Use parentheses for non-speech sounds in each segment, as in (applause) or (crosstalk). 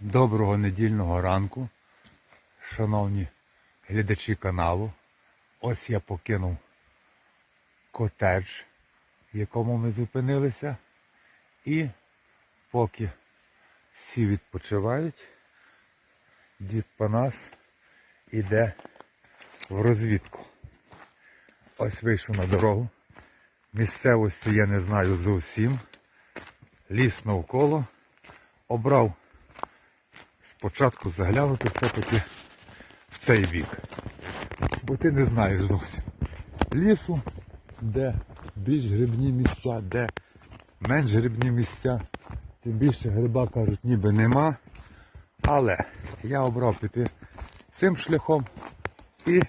Доброго недільного ранку, шановні глядачі каналу. Ось я покинув котедж, в якому ми зупинилися. І поки всі відпочивають, дід Панас іде в розвідку. Ось вийшов на дорогу. Місцевості я не знаю зовсім. Ліс навколо. Обрав спочатку заглянути все-таки в цей бік. Бо ти не знаєш зовсім лісу, де більш грибні місця, де менш грибні місця. Тим більше гриба кажуть, ніби нема. Але я обрав піти цим шляхом і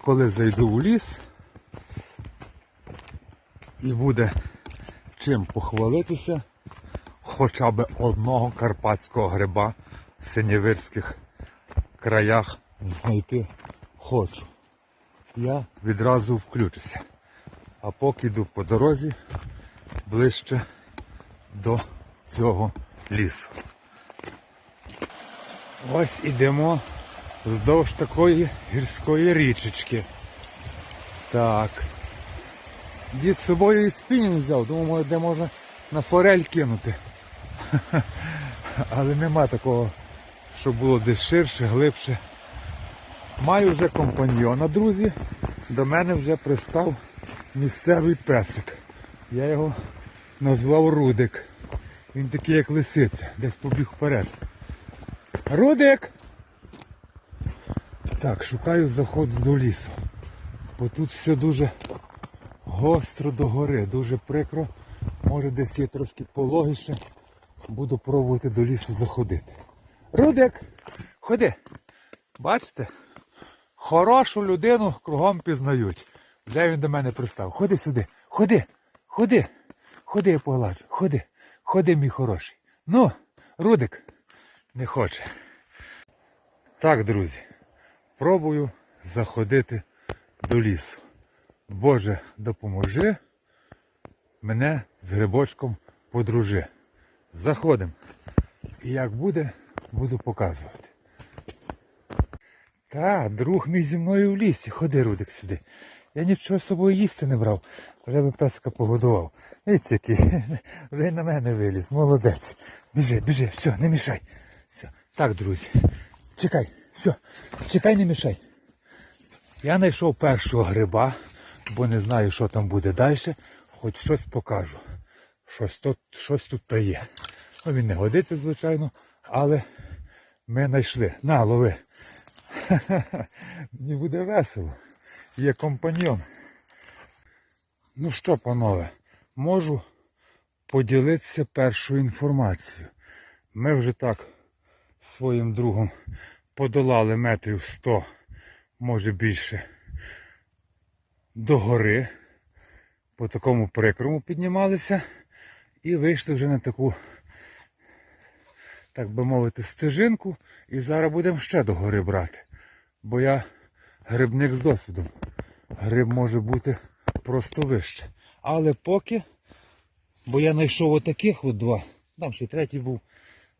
коли зайду у ліс і буде чим похвалитися, хоча б одного карпатського гриба синєвирських краях знайти хочу. Я відразу включуся. А поки йду по дорозі ближче до цього лісу. Ось ідемо вздовж такої гірської річечки. Так. Дід з собою і спінінг взяв, думаю, де можна на форель кинути. (laughs) Але нема такого, щоб було десь ширше, глибше. Маю вже компаньйона, друзі. До мене вже пристав місцевий песик. Я його назвав Рудик. Він такий, як лисиця, десь побіг вперед. Рудик! Так, шукаю заходу до лісу. Бо тут все дуже гостро до гори, дуже прикро. Може десь є трошки пологіше. Буду пробувати до лісу заходити. Рудик! Ходи! Бачите? Хорошу людину кругом пізнають. Вже він до мене пристав. Ходи сюди, ходи, ходи, ходи, я погладжу, ходи, ходи, мій хороший. Ну, Рудик не хоче. Так, друзі, пробую заходити до лісу. Боже, допоможи мене з грибочком подружи. Заходимо. І як буде, буду показувати. Та, друг мій зі мною в лісі. Ходи, Рудик, сюди. Я нічого з собою їсти не брав. Вже би песика погодував. Дивіться, який. (laughs) Вже на мене виліз. Молодець. Біжи, біжи, все, не мішай. Все. Так, друзі. Чекай, все, чекай, не мішай. Я знайшов першого гриба, бо не знаю, що там буде далі. Хоч щось покажу. Щось тут, щось тут та є. Ну, він не годиться, звичайно, але ми знайшли. На, лови. (laughs) Мені буде весело. Є компаньйон. Ну що, панове, можу поділитися першою інформацією. Ми вже так своїм другом подолали метрів 100, може більше, до гори. По такому прикрому піднімалися і вийшли вже на таку, так би мовити, стежинку. І зараз будемо ще до гори брати. Бо я грибник з досвідом. Гриб може бути просто вище. Але поки, бо я знайшов отаких от два, там ще й третій був.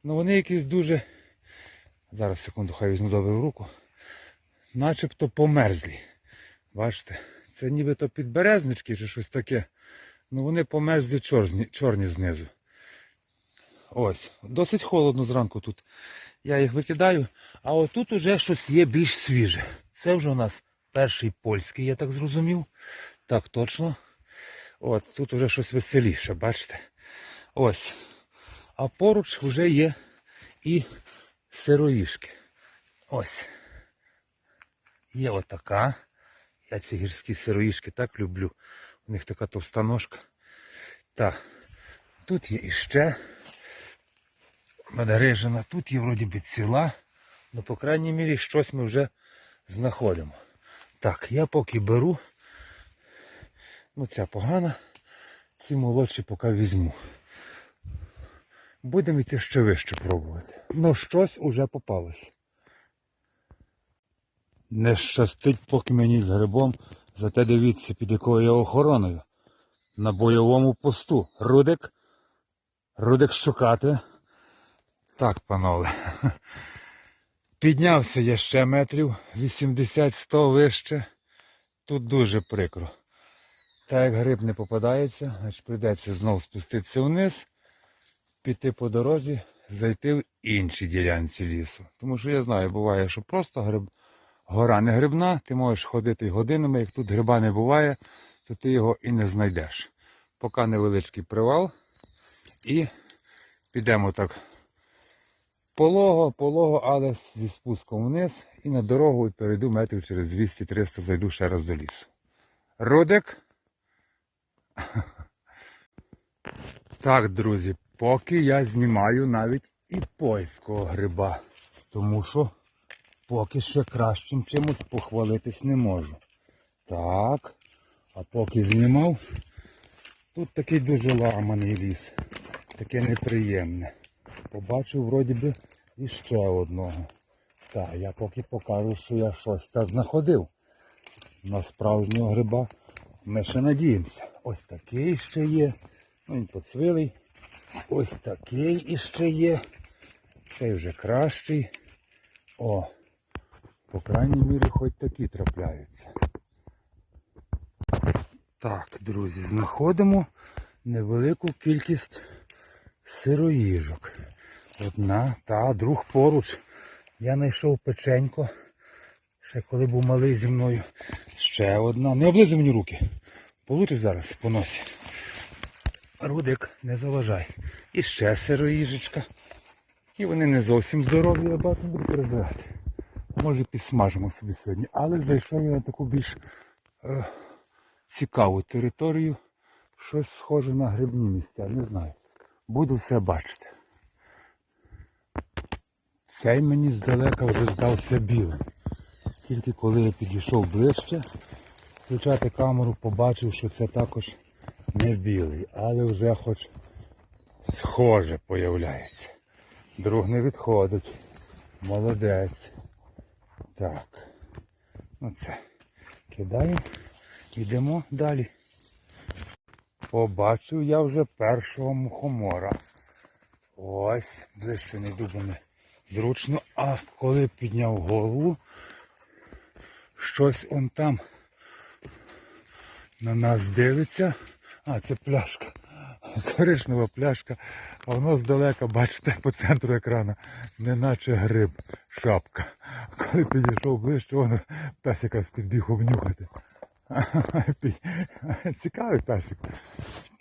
Ну вони якісь дуже. Зараз секунду, хай візьму добре в руку. Начебто померзлі. Бачите? Це нібито підберезнички чи щось таке. Ну вони померзлі чорні, чорні знизу. Ось. Досить холодно зранку тут. Я їх викидаю. А отут уже щось є більш свіже. Це вже у нас перший польський, я так зрозумів. Так, точно. От, тут вже щось веселіше, бачите? Ось. А поруч вже є і сироїшки. Ось. Є отака. Я ці гірські сироїшки так люблю. У них така товста ножка. Так. Тут є іще медережина. Тут є вроді би ціла. Ну, по крайній мірі, щось ми вже знаходимо. Так, я поки беру. Ну, ця погана. Ці молодші поки візьму. Будемо йти ще вище пробувати. Ну, щось уже попалось. Не щастить поки мені з грибом, зате дивіться, під якою я охороною. На бойовому посту. Рудик. Рудик шукати. Так, панове. Піднявся я ще метрів 80-100 вище. Тут дуже прикро. Так як гриб не попадається, значить прийдеться знову спуститися вниз, піти по дорозі, зайти в інші ділянці лісу. Тому що я знаю, буває, що просто гриб, гора не грибна, ти можеш ходити годинами, як тут гриба не буває, то ти його і не знайдеш. Поки невеличкий привал. І підемо так полого, полого, але зі спуском вниз і на дорогу перейду метрів через 200-300 зайду ще раз до лісу. Рудик. (laughs) Так, друзі, поки я знімаю навіть і польського гриба. Тому що поки ще кращим чимось похвалитись не можу. Так. А поки знімав, тут такий дуже ламаний ліс. Таке неприємне. Побачив вроді би іще одного. Так, я поки покажу, що я щось та знаходив. На справжнього гриба ми ще надіємося. Ось такий ще є. Ну, він поцвилий. Ось такий іще є. Цей вже кращий. О, по крайній мірі хоч такі трапляються. Так, друзі, знаходимо невелику кількість сироїжок. Одна та друг поруч. Я знайшов печенько. Ще коли був малий зі мною. Ще одна. Не облизуй мені руки. Получиш зараз по носі. Рудик, не заважай. І ще сироїжечка. І вони не зовсім здорові, я бачу, буду перебирати. Може підсмажимо собі сьогодні. Але зайшов я на таку більш е, цікаву територію. Щось схоже на грибні місця, не знаю. Буду все бачити. Цей мені здалека вже здався білим. Тільки коли я підійшов ближче, включати камеру, побачив, що це також не білий, але вже хоч схоже появляється. Друг не відходить. Молодець. Так. Ну це. Кидаємо. Йдемо далі. Побачив я вже першого мухомора. Ось, ближче не не зручно. А коли підняв голову, щось он там на нас дивиться. А, це пляшка. Коричнева пляшка. А воно здалека, бачите, по центру екрану, неначе гриб, шапка. Коли підійшов ближче, воно песика підбіг обнюхати. (laughs) Цікавий песик.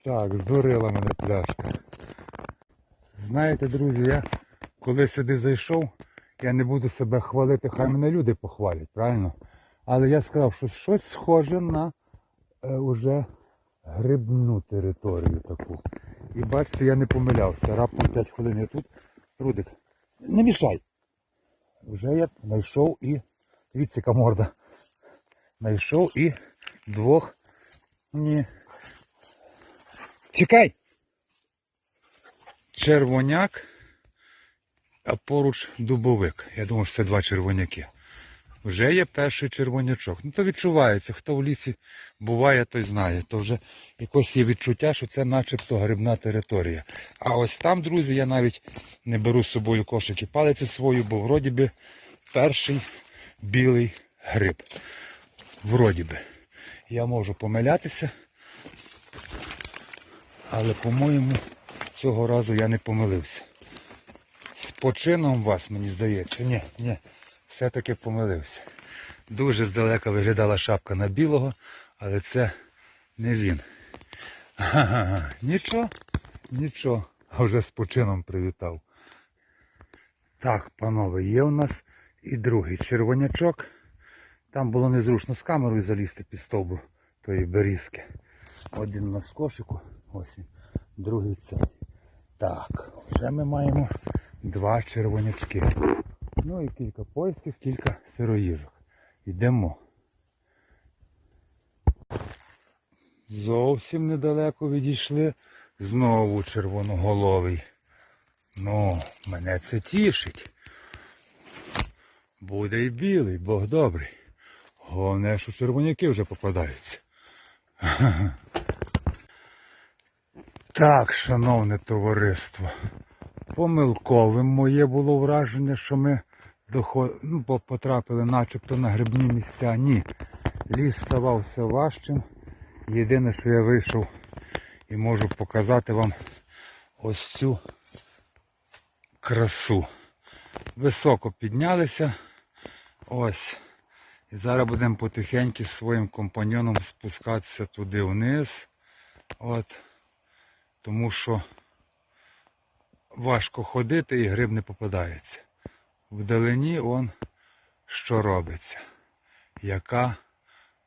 Так, здурила мене пляшка. Знаєте, друзі, я коли сюди зайшов, я не буду себе хвалити, хай мене люди похвалять, правильно? Але я сказав, що щось схоже на е, уже грибну територію таку. І бачите, я не помилявся. Раптом 5 хвилин я тут. Рудик, не мішай. Вже я знайшов і. Дивіться, яка морда. Знайшов і двох. Ні. Чекай! Червоняк, а поруч дубовик. Я думав, що це два червоняки. Вже є перший червонячок. Ну то відчувається, хто в лісі буває, той знає. То вже якось є відчуття, що це начебто грибна територія. А ось там, друзі, я навіть не беру з собою кошик і палицю свою, бо вроді би перший білий гриб. Вроді би. Я можу помилятися, але, по-моєму, цього разу я не помилився. Почином вас, мені здається. Ні, ні, все-таки помилився. Дуже здалека виглядала шапка на білого, але це не він. Ага, нічого, нічого. А вже з почином привітав. Так, панове, є у нас і другий червонячок. Там було незручно з камерою залізти під стовбур тої берізки. Один у нас в кошику, ось він, другий цей. Так, вже ми маємо два червонячки. Ну і кілька польських, кілька сироїжок. Йдемо. Зовсім недалеко відійшли. Знову червоноголовий. Ну, мене це тішить. Буде і білий, Бог добрий. Головне, що червоняки вже попадаються. (laughs) Так, шановне товариство. Помилковим моє було враження, що ми доход... ну, потрапили начебто на грибні місця. Ні. Ліс ставав все важчим. Єдине, що я вийшов і можу показати вам ось цю красу. Високо піднялися. Ось. І зараз будемо потихеньку з своїм компаньоном спускатися туди вниз. От. Тому що важко ходити і гриб не попадається. Вдалині он що робиться. Яка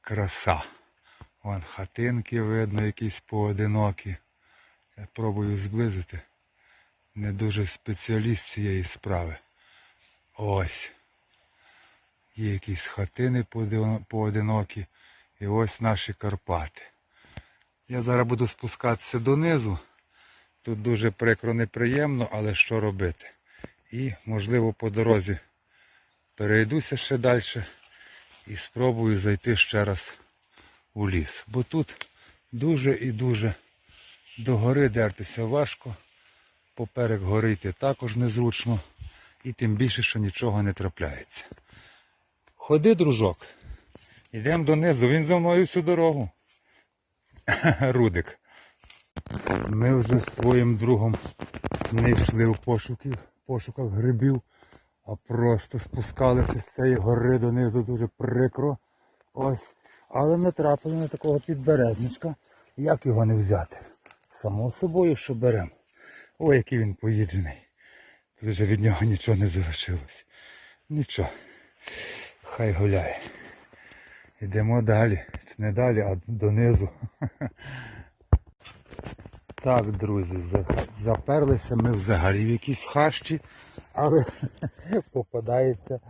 краса. Вон хатинки видно, якісь поодинокі. Я пробую зблизити. Не дуже спеціаліст цієї справи. Ось. Є якісь хатини поодинокі. І ось наші Карпати. Я зараз буду спускатися донизу. Тут дуже прикро неприємно, але що робити? І, можливо, по дорозі перейдуся ще далі і спробую зайти ще раз у ліс. Бо тут дуже і дуже до гори дертися важко. Поперек гори йти також незручно. І тим більше, що нічого не трапляється. Ходи, дружок. Йдемо донизу, він за мною всю дорогу. (laughs) Рудик. Ми вже з своїм другом не йшли у пошуків, пошуках грибів, а просто спускалися з цієї гори донизу дуже прикро. Ось. Але натрапили на такого підберезничка. Як його не взяти? Само собою, що беремо. Ой, який він поїджений. Тут вже від нього нічого не залишилось. Нічого. Хай гуляє. Йдемо далі. Чи не далі, а донизу. (laughs) Так, друзі, заперлися ми взагалі в якісь хащі, але (laughs) попадається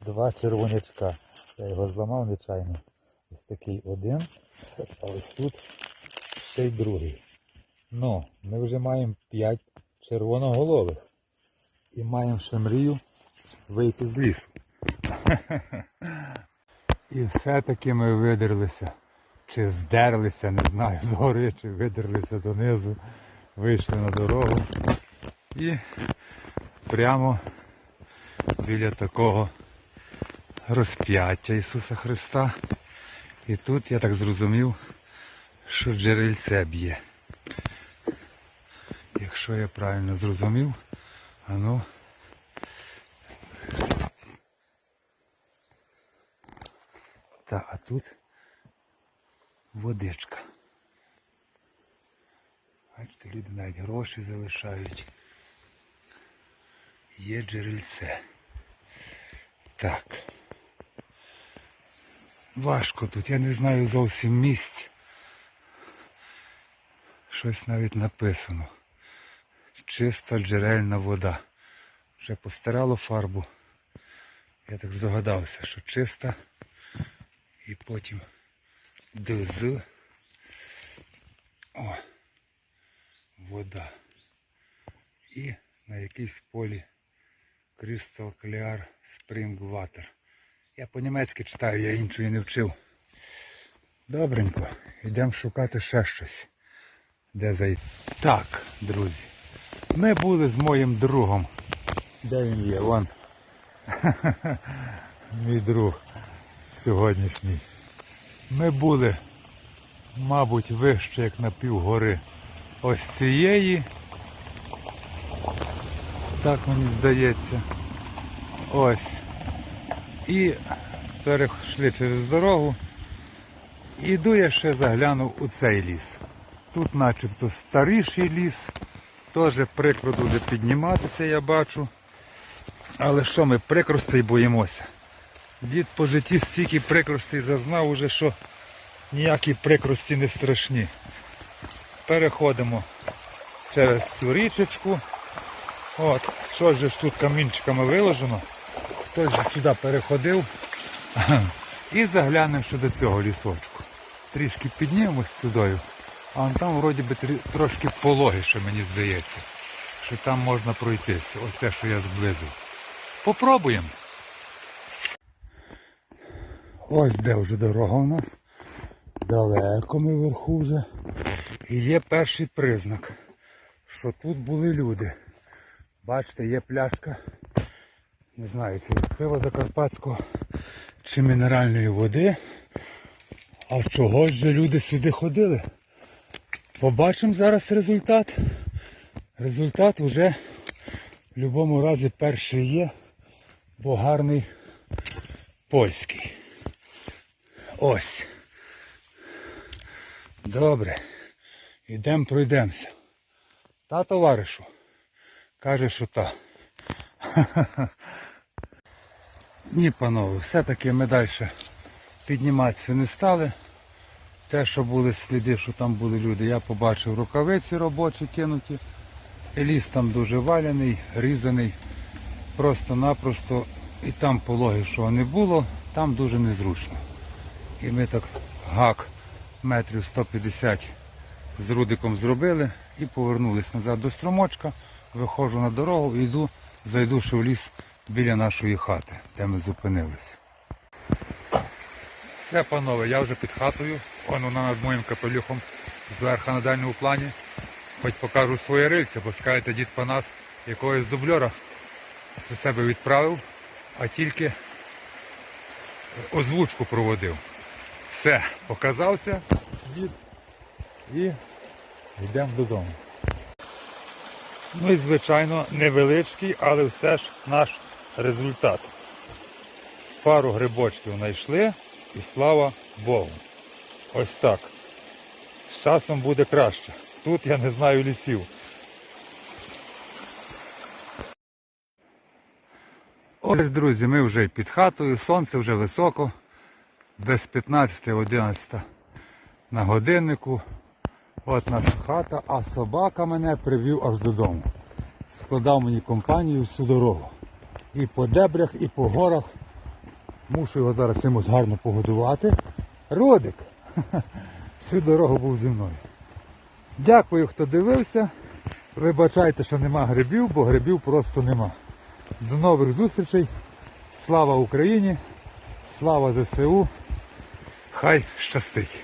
два червонячка. Я його зламав нечайно. Ось такий один, а ось тут ще й другий. Ну, ми вже маємо п'ять червоноголових. І маємо ще мрію вийти з лісу. (laughs) І все-таки ми видерлися. Чи здерлися, не знаю, (laughs) з гори, чи видерлися донизу, вийшли на дорогу. І прямо біля такого розп'яття Ісуса Христа. І тут я так зрозумів, що джерельце б'є. Якщо я правильно зрозумів, а ну. Та, а тут водичка. Бачите, люди навіть гроші залишають. Є джерельце. Так. Важко тут, я не знаю зовсім місць. Щось навіть написано. Чиста джерельна вода. Вже постирало фарбу. Я так здогадався, що чиста. І потім ДЗ. О, вода. І на якійсь полі Crystal Clear Spring Water. Я по-німецьки читаю, я іншої не вчив. Добренько, йдемо шукати ще щось. Де зайти? Так, друзі. Ми були з моїм другом. Де він є? Вон. (laughs) Мій друг сьогоднішній. Ми були, мабуть, вище, як на півгори. Ось цієї. Так мені здається. Ось. І перейшли через дорогу. І йду я ще заглянув у цей ліс. Тут начебто старіший ліс. Теж прикро дуже підніматися, я бачу. Але що ми прикростей боїмося? Дід по житті стільки прикростей зазнав уже, що ніякі прикрості не страшні. Переходимо через цю річечку. От, що ж тут камінчиками виложено. Хтось сюди переходив. І заглянемо ще до цього лісочку. Трішки піднімемось сюди. А там вроді би трошки пологіше, мені здається. Що там можна пройтися. Ось те, що я зблизив. Попробуємо. Ось де вже дорога у нас. Далеко ми вверху вже. І є перший признак, що тут були люди. Бачите, є пляшка. Не знаю, чи пива закарпатського, чи мінеральної води. А чогось же люди сюди ходили. Побачимо зараз результат. Результат вже в будь-якому разі перший є, бо гарний польський. Ось. Добре. Ідемо пройдемося. Та товаришу. Каже, що та. (laughs) Ні, панове, все-таки ми далі підніматися не стали. Те, що були сліди, що там були люди, я побачив рукавиці робочі кинуті. І ліс там дуже валяний, різаний. Просто-напросто і там пологи, що не було, там дуже незручно. І ми так гак метрів 150 з рудиком зробили і повернулись назад до струмочка, виходжу на дорогу і йду, зайду ще в ліс біля нашої хати, де ми зупинились. Все, панове, я вже під хатою. Он вона над моїм капелюхом зверху на дальньому плані. Хоч покажу своє рильце, бо скажете, дід Панас якогось дубльора за себе відправив, а тільки озвучку проводив. Все, показався дід і йдемо додому. Ну і звичайно невеличкий, але все ж наш результат. Пару грибочків знайшли і слава Богу. Ось так. З часом буде краще. Тут я не знаю лісів. Ось, друзі, ми вже під хатою, сонце вже високо, десь 15-11 на годиннику. От наша хата, а собака мене привів аж додому. Складав мені компанію всю дорогу. І по дебрях, і по горах. Мушу його зараз чимось гарно погодувати. Родик! (laughs) Всю дорогу був зі мною. Дякую, хто дивився. Вибачайте, що нема грибів, бо грибів просто нема. До нових зустрічей. Слава Україні! Слава ЗСУ! Хай щастить!